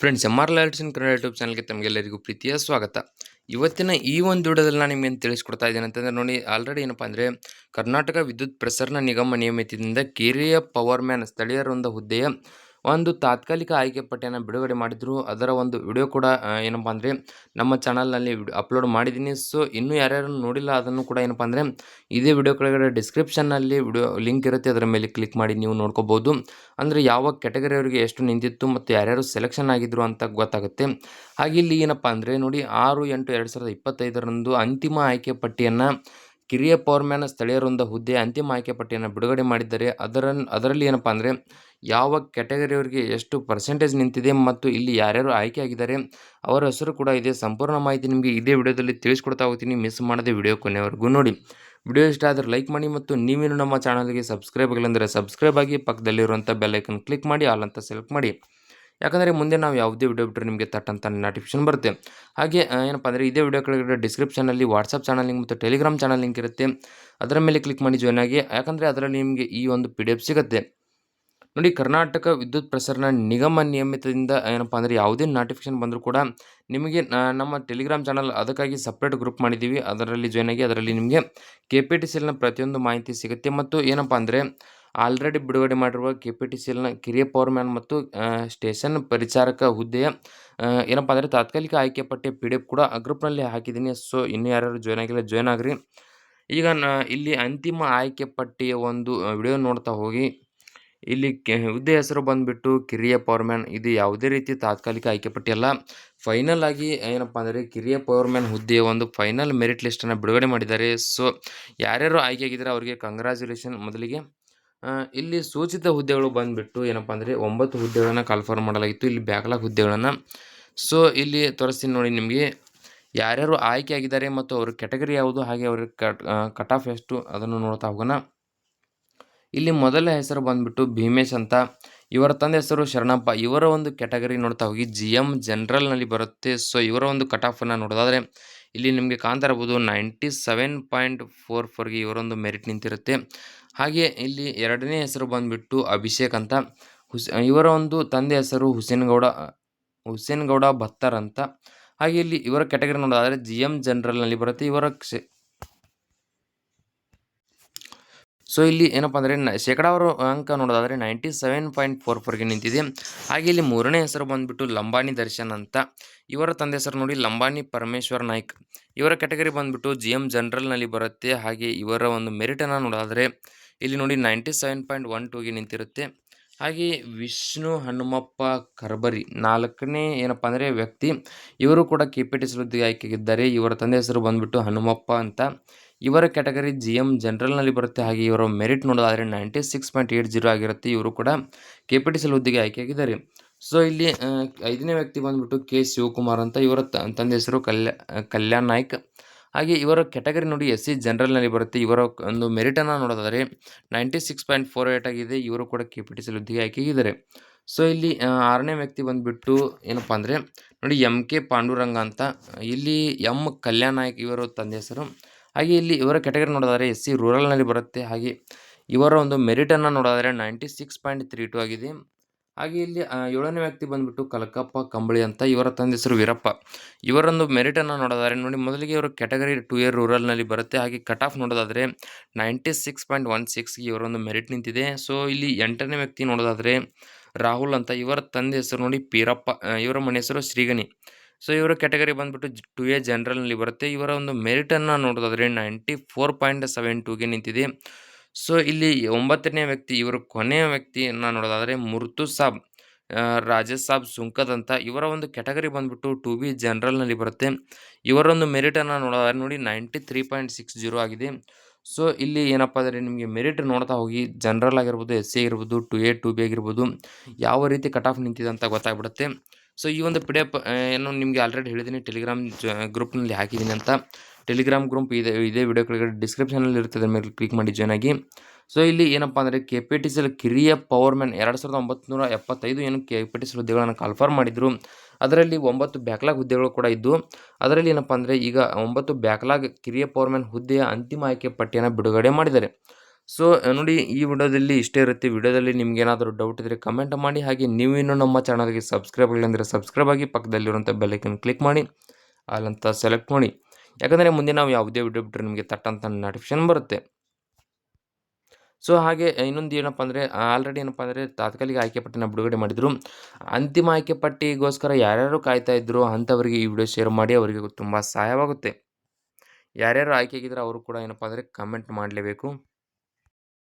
Friends M R in Kannada YouTube ಚಾನಲ್ಗೆ ತಮಗೆಲ್ಲರಿಗೂ ಪ್ರೀತಿಯ ಸ್ವಾಗತ. ಇವತ್ತಿನ ಈ ಒಂದು ವಿಡಿಯೋದಲ್ಲಿ ನಾನು ನಿಮಗೆ ತಿಳಿಸ್ಕೊಡ್ತಾ ಇದ್ದೇನೆ ಅಂತಂದ್ರೆ ನೋಡಿ ಆಲ್ರೆಡಿ ಏನಪ್ಪ ಅಂದರೆ ಕರ್ನಾಟಕ ವಿದ್ಯುತ್ ಪ್ರಸರಣ ನಿಗಮ ನಿಯಮಿತದಿಂದ ಕಿರಿಯ ಪವರ್ ಮ್ಯಾನ್ ಸ್ಥಳೀಯರೊಂದ ಹುದ್ದೆಯ ಒಂದು ತಾತ್ಕಾಲಿಕ ಆಯ್ಕೆ ಪಟ್ಟಿಯನ್ನು ಬಿಡುಗಡೆ ಮಾಡಿದ್ರು. ಅದರ ಒಂದು ವಿಡಿಯೋ ಕೂಡ ಏನಪ್ಪ ಅಂದರೆ ನಮ್ಮ ಚಾನಲ್ನಲ್ಲಿ ಅಪ್ಲೋಡ್ ಮಾಡಿದ್ದೀನಿ. ಸೊ, ಇನ್ನೂ ಯಾರ್ಯಾರು ನೋಡಿಲ್ಲ ಅದನ್ನು ಕೂಡ ಏನಪ್ಪ ಅಂದರೆ ಇದೇ ವಿಡಿಯೋ ಕೆಳಗಡೆ ಡಿಸ್ಕ್ರಿಪ್ಷನ್ನಲ್ಲಿ ವಿಡಿಯೋ ಲಿಂಕ್ ಇರುತ್ತೆ. ಅದರ ಮೇಲೆ ಕ್ಲಿಕ್ ಮಾಡಿ ನೀವು ನೋಡ್ಕೋಬೋದು. ಅಂದರೆ ಯಾವ ಕೆಟಗರಿ ಅವರಿಗೆ ಎಷ್ಟು ನಿಂತಿತ್ತು ಮತ್ತು ಯಾರ್ಯಾರು ಸೆಲೆಕ್ಷನ್ ಆಗಿದ್ರು ಅಂತ ಗೊತ್ತಾಗುತ್ತೆ. ಹಾಗೆ ಇಲ್ಲಿ ಏನಪ್ಪ ಅಂದರೆ ನೋಡಿ, ಆರು ಎಂಟು ಎರಡು ಸಾವಿರದ ಇಪ್ಪತ್ತೈದರಂದು ಅಂತಿಮ ಆಯ್ಕೆ ಪಟ್ಟಿಯನ್ನು ಕಿರಿಯ ಪವರ್ಮ್ಯಾನ್ ಸ್ಥಳೀಯರೊಂದ ಹುದ್ದೆ ಅಂತಿಮ ಆಯ್ಕೆ ಪಟ್ಟಿಯನ್ನು ಬಿಡುಗಡೆ ಮಾಡಿದ್ದಾರೆ. ಅದರ ಅದರಲ್ಲಿ ಏನಪ್ಪ ಅಂದರೆ, ಯಾವ ಕೆಟಗರಿಯವರಿಗೆ ಎಷ್ಟು ಪರ್ಸೆಂಟೇಜ್ ನಿಂತಿದೆ ಮತ್ತು ಇಲ್ಲಿ ಯಾರ್ಯಾರು ಆಯ್ಕೆ ಆಗಿದ್ದಾರೆ ಅವರ ಹೆಸರು ಕೂಡ ಇದೆ. ಸಂಪೂರ್ಣ ಮಾಹಿತಿ ನಿಮಗೆ ಇದೇ ವಿಡಿಯೋದಲ್ಲಿ ತಿಳಿಸ್ಕೊಡ್ತಾ ಹೋಗ್ತೀನಿ. ಮಿಸ್ ಮಾಡದೆ ವಿಡಿಯೋ ಕೊನೆಯವರೆಗೂ ನೋಡಿ. ವಿಡಿಯೋ ಇಷ್ಟ ಆದರೆ ಲೈಕ್ ಮಾಡಿ ಮತ್ತು ನೀವೇನು ನಮ್ಮ ಚಾನಲ್ಗೆ ಸಬ್ಸ್ಕ್ರೈಬ್ ಆಗಿಲ್ಲ ಅಂದರೆ ಸಬ್ಸ್ಕ್ರೈಬ್ ಆಗಿ ಪಕ್ಕದಲ್ಲಿರುವಂಥ ಬೆಲ್ಲೈಕನ್ ಕ್ಲಿಕ್ ಮಾಡಿ, ಆಲ್ ಅಂತ ಸೆಲೆಕ್ಟ್ ಮಾಡಿ. ಯಾಕಂದರೆ ಮುಂದೆ ನಾವು ಯಾವುದೇ ವಿಡಿಯೋ ಬಿಟ್ಟರೆ ನಿಮಗೆ ತಟ್ ಅಂತ ನೋಟಿಫಿಕೇಶನ್ ಬರುತ್ತೆ. ಹಾಗೆ ಏನಪ್ಪ ಅಂದರೆ ಇದೇ ವಿಡಿಯೋ ಕೆಳಗಡೆ ಡಿಸ್ಕ್ರಿಪ್ಷನಲ್ಲಿ ವಾಟ್ಸಪ್ ಚಾನಲ್ ಲಿಂಕ್ ಮತ್ತು ಟೆಲಿಗ್ರಾಮ್ ಚಾನಲ್ ಲಿಂಕ್ ಇರುತ್ತೆ. ಅದರ ಮೇಲೆ ಕ್ಲಿಕ್ ಮಾಡಿ ಜಾಯ್ನ್ ಆಗಿ. ಯಾಕಂದರೆ ಅದರಲ್ಲಿ ನಿಮಗೆ ಈ ಒಂದು ಪಿ ಸಿಗುತ್ತೆ. ನೋಡಿ, ಕರ್ನಾಟಕ ವಿದ್ಯುತ್ ಪ್ರಸರಣ ನಿಗಮ ನಿಯಮಿತದಿಂದ, ಏನಪ್ಪ ಅಂದರೆ ಯಾವುದೇ ನೋಟಿಫಿಕೇಶನ್ ಬಂದರೂ ಕೂಡ ನಿಮಗೆ ನಮ್ಮ ಟೆಲಿಗ್ರಾಮ್ ಚಾನಲ್ ಅದಕ್ಕಾಗಿ ಸಪ್ರೇಟ್ ಗ್ರೂಪ್ ಮಾಡಿದ್ದೀವಿ. ಅದರಲ್ಲಿ ಜಾಯ್ನ್ ಆಗಿ, ಅದರಲ್ಲಿ ನಿಮಗೆ ಕೆ ಪಿ ಟಿ ಸಿ ಪ್ರತಿಯೊಂದು ಮಾಹಿತಿ ಸಿಗುತ್ತೆ. ಮತ್ತು ಏನಪ್ಪ ಅಂದರೆ ಆಲ್ರೆಡಿ ಬಿಡುಗಡೆ ಮಾಡಿರುವ ಕೆ ಪಿ ಟಿ ಸಿ ಎಲ್ನ ಕಿರಿಯ ಪವರ್ ಮ್ಯಾನ್ ಮತ್ತು ಸ್ಟೇಷನ್ ಪರಿಚಾರಕ ಹುದ್ದೆಯ ಏನಪ್ಪ ಅಂದರೆ ತಾತ್ಕಾಲಿಕ ಆಯ್ಕೆ ಪಟ್ಟಿ ಪಿ ಡಿ ಎಫ್ ಕೂಡ ಗ್ರೂಪ್ನಲ್ಲಿ ಹಾಕಿದ್ದೀನಿ. ಸೊ ಇನ್ನೂ ಯಾರ್ಯಾರು ಜಾಯ್ನ್ ಆಗಿಲ್ಲ ಜಾಯ್ನ್ ಆಗ್ರಿ. ಈಗ ನಾ, ಇಲ್ಲಿ ಅಂತಿಮ ಆಯ್ಕೆ ಪಟ್ಟಿಯ ಒಂದು ವಿಡಿಯೋ ನೋಡ್ತಾ ಹೋಗಿ. ಇಲ್ಲಿ ಕೆ, ಹುದ್ದೆ ಹೆಸರು ಬಂದುಬಿಟ್ಟು ಕಿರಿಯ ಪವರ್ಮ್ಯಾನ್ ಇದು ಯಾವುದೇ ರೀತಿ ತಾತ್ಕಾಲಿಕ ಆಯ್ಕೆ ಪಟ್ಟಿ ಅಲ್ಲ. ಫೈನಲ್ ಆಗಿ, ಏನಪ್ಪ ಅಂದರೆ ಕಿರಿಯ ಪವರ್ಮ್ಯಾನ್ ಹುದ್ದೆಯ ಒಂದು ಫೈನಲ್ ಮೆರಿಟ್ ಲಿಸ್ಟನ್ನು ಬಿಡುಗಡೆ ಮಾಡಿದ್ದಾರೆ. ಸೊ ಯಾರ್ಯಾರು ಆಯ್ಕೆ ಆಗಿದ್ದಾರೆ, ಅವರಿಗೆ ಕಂಗ್ರ್ಯಾಚುಲೇಷನ್ ಮೊದಲಿಗೆ. ಇಲ್ಲಿ ಸೂಚಿತ ಹುದ್ದೆಗಳು ಬಂದುಬಿಟ್ಟು ಏನಪ್ಪ ಅಂದರೆ ಒಂಬತ್ತು ಹುದ್ದೆಗಳನ್ನು ಕನ್ಫರ್ಮ್ ಮಾಡಲಾಗಿತ್ತು. ಇಲ್ಲಿ ಬ್ಯಾಕ್ಲಾಗ್ ಹುದ್ದೆಗಳನ್ನು. ಸೊ ಇಲ್ಲಿ ತೋರಿಸ್ತೀನಿ ನೋಡಿ ನಿಮಗೆ. ಯಾರ್ಯಾರು ಆಯ್ಕೆಯಾಗಿದ್ದಾರೆ ಮತ್ತು ಅವ್ರ ಕೆಟಗರಿ ಯಾವುದು, ಹಾಗೆ ಅವ್ರ ಕಟ್ ಕಟ್ ಆಫ್ ಎಷ್ಟು, ಅದನ್ನು ನೋಡ್ತಾ ಹೋಗೋಣ. ಇಲ್ಲಿ ಮೊದಲ ಹೆಸರು ಬಂದುಬಿಟ್ಟು ಭೀಮೇಶ್ ಅಂತ. ಇವರ ತಂದೆ ಹೆಸರು ಶರಣಪ್ಪ. ಇವರ ಒಂದು ಕೆಟಗರಿ ನೋಡ್ತಾ ಹೋಗಿ ಜಿ ಎಂ ಜನರಲ್ನಲ್ಲಿ ಬರುತ್ತೆ. ಸೊ ಇವರ ಒಂದು ಕಟ್ ಆಫನ್ನು ನೋಡೋದಾದರೆ ಇಲ್ಲಿ ನಿಮಗೆ ಕಾಣ್ತಾ ಇರ್ಬೋದು ನೈಂಟಿ ಸೆವೆನ್ ಪಾಯಿಂಟ್ ಫೋರ್ ಫೋರ್ಗೆ ಇವರೊಂದು ಮೆರಿಟ್ ನಿಂತಿರುತ್ತೆ. ಹಾಗೆ ಇಲ್ಲಿ ಎರಡನೇ ಹೆಸರು ಬಂದುಬಿಟ್ಟು ಅಭಿಷೇಕ್ ಅಂತ. ಹುಸ್, ಇವರ ಒಂದು ತಂದೆ ಹೆಸರು ಹುಸೇನ್ ಗೌಡ ಹುಸೇನ್ ಗೌಡ ಭತ್ತರ್ ಅಂತ. ಹಾಗೆ ಇಲ್ಲಿ ಇವರ ಕ್ಯಾಟಗರಿ ನೋಡೋದಾದರೆ ಜಿ ಎಂ ಜನರಲ್ನಲ್ಲಿ ಬರುತ್ತೆ. ಇವರ ಕ್ಷೆ ಸೊ ಇಲ್ಲಿ ಏನಪ್ಪ ಅಂದರೆ ಶೇಕಡಾವಾರು ಅಂಕ ನೋಡೋದಾದರೆ ನೈಂಟಿ ಸೆವೆನ್ ಪಾಯಿಂಟ್ ಫೋರ್ ಫೋರ್ಗೆ ನಿಂತಿದೆ. ಹಾಗೆ ಇಲ್ಲಿ ಮೂರನೇ ಹೆಸರು ಬಂದುಬಿಟ್ಟು ಲಂಬಾಣಿ ದರ್ಶನ್ ಅಂತ. ಇವರ ತಂದೆ ಹೆಸರು ನೋಡಿ ಲಂಬಾಣಿ ಪರಮೇಶ್ವರ್ ನಾಯ್ಕ್. ಇವರ ಕ್ಯಾಟಗರಿ ಬಂದುಬಿಟ್ಟು ಜಿ ಎಂ ಜನರಲ್ನಲ್ಲಿ ಬರುತ್ತೆ. ಹಾಗೆ ಇವರ ಒಂದು ಮೆರಿಟನ್ನು ನೋಡೋದಾದರೆ ಇಲ್ಲಿ ನೋಡಿ ನೈಂಟಿ ಸೆವೆನ್ ಪಾಯಿಂಟ್ ಒನ್ ಟೂಗೆ ನಿಂತಿರುತ್ತೆ. ಹಾಗೆ ವಿಷ್ಣು ಹನುಮಪ್ಪ ಕರ್ಬರಿ ನಾಲ್ಕನೇ ಏನಪ್ಪ ಅಂದರೆ ವ್ಯಕ್ತಿ. ಇವರು ಕೂಡ ಕೆ ಪಿ ಟಿ ಆಯ್ಕೆಗಿದ್ದಾರೆ. ಇವರ ತಂದೆ ಹೆಸರು ಬಂದುಬಿಟ್ಟು ಹನುಮಪ್ಪ ಅಂತ. ಇವರ ಕ್ಯಾಟಗರಿ ಜಿ ಎಂ ಜನರಲ್ನಲ್ಲಿ ಬರುತ್ತೆ. ಹಾಗೆ ಇವರ ಮೆರಿಟ್ ನೋಡೋದಾದರೆ ninety six point eight zero ಆಗಿರುತ್ತೆ. ಇವರು ಕೂಡ ಕೆ ಪಿ ಟಿ ಸಿ ಹುದ್ದೆಗೆ ಆಯ್ಕೆಯಾಗಿದ್ದಾರೆ. ಸೊ ಇಲ್ಲಿ ಐದನೇ ವ್ಯಕ್ತಿ ಬಂದುಬಿಟ್ಟು ಕೆ ಶಿವಕುಮಾರ್ ಅಂತ ಇವರ ತಂದೆ ಹೆಸರು ಕಲ್ಯಾ, ಕಲ್ಯಾಣ್ ನಾಯ್ಕ್. ಹಾಗೆ ಇವರ ಕ್ಯಾಟಗರಿ ನೋಡಿ ಎಸ್ ಸಿ ಜನರಲ್ನಲ್ಲಿ ಬರುತ್ತೆ. ಇವರ ಒಂದು ಮೆರಿಟನ್ನು ನೋಡೋದಾದರೆ ninety six point four eight ಆಗಿದೆ. ಇವರು ಕೂಡ ಕೆ ಪಿ ಟಿ ಸಿ ಹುದ್ದೆಗೆ ಆಯ್ಕೆಯಾಗಿದ್ದಾರೆ. ಸೊ ಇಲ್ಲಿ ಆರನೇ ವ್ಯಕ್ತಿ ಬಂದುಬಿಟ್ಟು ಏನಪ್ಪ ಅಂದರೆ ನೋಡಿ ಎಂ ಕೆ ಪಾಂಡುರಂಗ ಅಂತ. ಇಲ್ಲಿ ಎಂ ಕಲ್ಯಾಣ ನಾಯ್ಕ್ ಇವರು ತಂದೆ ಹೆಸರು. ಹಾಗೆ ಇಲ್ಲಿ ಇವರ ಕೆಟಗರಿ ನೋಡೋದಾದರೆ ಎಸ್ ಸಿ ರೂರಲ್ನಲ್ಲಿ ಬರುತ್ತೆ. ಹಾಗೆ ಇವರ ಒಂದು ಮೆರಿಟನ್ನು ನೋಡೋದಾದರೆ ninety six point three two ಆಗಿದೆ. ಹಾಗೆ ಇಲ್ಲಿ ಏಳನೇ ವ್ಯಕ್ತಿ ಬಂದುಬಿಟ್ಟು ಕಲಕಪ್ಪ, ಕಂಬಳಿ ಅಂತ ಇವರ ತಂದೆ ಹೆಸರು ವೀರಪ್ಪ. ಇವರೊಂದು ಮೆರಿಟನ್ನು ನೋಡೋದಾದರೆ ನೋಡಿ ಮೊದಲಿಗೆ ಇವರು ಕೆಟಗರಿ ಟು ಇಯರ್ ರೂರಲ್ನಲ್ಲಿ ಬರುತ್ತೆ. ಹಾಗೆ ಕಟ್ ಆಫ್ ನೋಡೋದಾದರೆ ನೈಂಟಿ ಸಿಕ್ಸ್ ಪಾಯಿಂಟ್ ಒನ್ ಸಿಕ್ಸ್ಗೆ ಇವರೊಂದು ಮೆರಿಟ್ ನಿಂತಿದೆ. ಸೊ ಇಲ್ಲಿ ಎಂಟನೇ ವ್ಯಕ್ತಿ ನೋಡೋದಾದರೆ ರಾಹುಲ್ ಅಂತ ಇವರ ತಂದೆ ಹೆಸರು ನೋಡಿ ಪೀರಪ್ಪ ಇವರ ಮನೆ ಹೆಸರು ಶ್ರೀಗಣಿ. ಸೊ, ಇವರ ಕ್ಯಾಟಗರಿ ಬಂದುಬಿಟ್ಟು ಟು ಎ ಜನರಲ್ನಲ್ಲಿ ಬರುತ್ತೆ. ಇವರ ಒಂದು ಮೆರಿಟನ್ನು ನೋಡೋದಾದರೆ ನೈಂಟಿ ಫೋರ್ ಪಾಯಿಂಟ್ ಸೆವೆನ್ ಟೂಗೆ ನಿಂತಿದೆ. ಸೊ, ಇಲ್ಲಿ ಒಂಬತ್ತನೇ ವ್ಯಕ್ತಿ, ಇವರು ಕೊನೆಯ ವ್ಯಕ್ತಿಯನ್ನು ನೋಡೋದಾದರೆ ಮುರ್ತು ಸಾಬ್ ರಾಜೇಶ್ ಸಾಬ್ ಸುಂಕದ್ ಅಂತ. ಇವರ ಒಂದು ಕ್ಯಾಟಗರಿ ಬಂದುಬಿಟ್ಟು ಟು ಬಿ ಜನರಲ್ನಲ್ಲಿ ಬರುತ್ತೆ. ಇವರೊಂದು ಮೆರಿಟನ್ನು ನೋಡೋದಾದ್ರೆ ನೋಡಿ ninety three point six zero ಆಗಿದೆ. ಸೊ, ಇಲ್ಲಿ ಏನಪ್ಪ ಅಂದರೆ ನಿಮಗೆ ಮೆರಿಟ್ ನೋಡ್ತಾ ಹೋಗಿ, ಜನರಲ್ ಆಗಿರ್ಬೋದು ಎಸ್ ಸಿ ಆಗಿರ್ಬೋದು, ಟು ಎ, ಟು ಬಿ ಆಗಿರ್ಬೋದು, ಯಾವ ರೀತಿ ಕಟ್ ಆಫ್ ನಿಂತಿದೆ ಅಂತ ಗೊತ್ತಾಗ್ಬಿಡುತ್ತೆ. ಸೊ ಈ ಒಂದು ಪಿ ಡಿ ಎಫ್ ಏನು ನಿಮಗೆ ಆಲ್ರೆಡಿ ಹೇಳಿದ್ದೀನಿ ಟೆಲಿಗ್ರಾಮ್ ಜ ಗ್ರೂಪ್ನಲ್ಲಿ ಹಾಕಿದ್ದೀನಿ ಅಂತ. ಟೆಲಿಗ್ರಾಮ್ ಗ್ರೂಪ್ ಇದೆ, ಇದೇ ವಿಡಿಯೋ ಕೆಳಗಡೆ ಡಿಸ್ಕ್ರಿಪ್ಷನಲ್ಲಿ ಇರ್ತದೆ ಮೇಲೆ ಕ್ಲಿಕ್ ಮಾಡಿ ಜಾಯ್ನ್ ಆಗಿ. ಸೊ ಇಲ್ಲಿ ಏನಪ್ಪ ಅಂದರೆ ಕೆ ಪಿ ಟಿ ಸಿಲ್ ಕಿರಿಯ ಪವರ್ ಮ್ಯಾನ್ ಎರಡು ಸಾವಿರದ ಒಂಬತ್ತು ಎಪ್ಪತ್ತೈದು ಏನು ಕೆ ಪಿ ಟಿ ಸಿ ಹುದ್ದೆಗಳನ್ನು ಕನ್ಫರ್ಮ್ ಮಾಡಿದರು. ಅದರಲ್ಲಿ ಒಂಬತ್ತು ಬ್ಯಾಕ್ಲಾಗ್ ಹುದ್ದೆಗಳು ಕೂಡ ಇದ್ದು, ಅದರಲ್ಲಿ ಏನಪ್ಪ ಅಂದರೆ ಈಗ ಒಂಬತ್ತು ಬ್ಯಾಕ್ಲಾಗ್ ಕಿರಿಯ ಪವರ್ ಮ್ಯಾನ್ ಹುದ್ದೆಯ ಅಂತಿಮ ಆಯ್ಕೆ ಪಟ್ಟಿಯನ್ನು ಬಿಡುಗಡೆ ಮಾಡಿದ್ದಾರೆ. ಸೊ, ನೋಡಿ, ಈ ವಿಡಿಯೋದಲ್ಲಿ ಇಷ್ಟೇ ಇರುತ್ತೆ. ವಿಡಿಯೋದಲ್ಲಿ ನಿಮ್ಗೆ ಏನಾದರೂ ಡೌಟ್ ಇದ್ದರೆ ಕಮೆಂಟ್ ಮಾಡಿ. ಹಾಗೆ ನೀವು ಇನ್ನೂ ನಮ್ಮ ಚಾನಲ್ಗೆ ಸಬ್ಸ್ಕ್ರೈಬ್ ಆಗಿಲ್ಲ ಅಂದರೆ ಸಬ್ಸ್ಕ್ರೈಬ್ ಆಗಿ ಪಕ್ಕದಲ್ಲಿರುವಂಥ ಬೆಲ್ಲೈಕನ್ ಕ್ಲಿಕ್ ಮಾಡಿ. ಅಲ್ಲಂತ ಸೆಲೆಕ್ಟ್ ಮಾಡಿ. ಯಾಕಂದರೆ ಮುಂದೆ ನಾವು ಯಾವುದೇ ವಿಡಿಯೋ ಬಿಟ್ಟರೆ ನಿಮಗೆ ತಟ್ಟಂತ ನೋಟಿಫಿಕೇಶನ್ ಬರುತ್ತೆ. ಸೊ, ಹಾಗೆ ಇನ್ನೊಂದು ಏನಪ್ಪ ಅಂದರೆ ಆಲ್ರೆಡಿ ಏನಪ್ಪ ಅಂದರೆ ತಾತ್ಕಾಲಿಕ ಆಯ್ಕೆ ಪಟ್ಟಿನ ಬಿಡುಗಡೆ ಮಾಡಿದರು. ಅಂತಿಮ ಆಯ್ಕೆ ಪಟ್ಟಿಗೋಸ್ಕರ ಯಾರ್ಯಾರು ಕಾಯ್ತಾ ಇದ್ರು ಅಂಥವರಿಗೆ ಈ ವಿಡಿಯೋ ಶೇರ್ ಮಾಡಿ. ಅವರಿಗೆ ತುಂಬ ಸಹಾಯವಾಗುತ್ತೆ. ಯಾರ್ಯಾರು ಆಯ್ಕೆ ಆಗಿದ್ರೆ ಅವರು ಕೂಡ ಏನಪ್ಪ ಅಂದರೆ ಕಮೆಂಟ್ ಮಾಡಲೇಬೇಕು.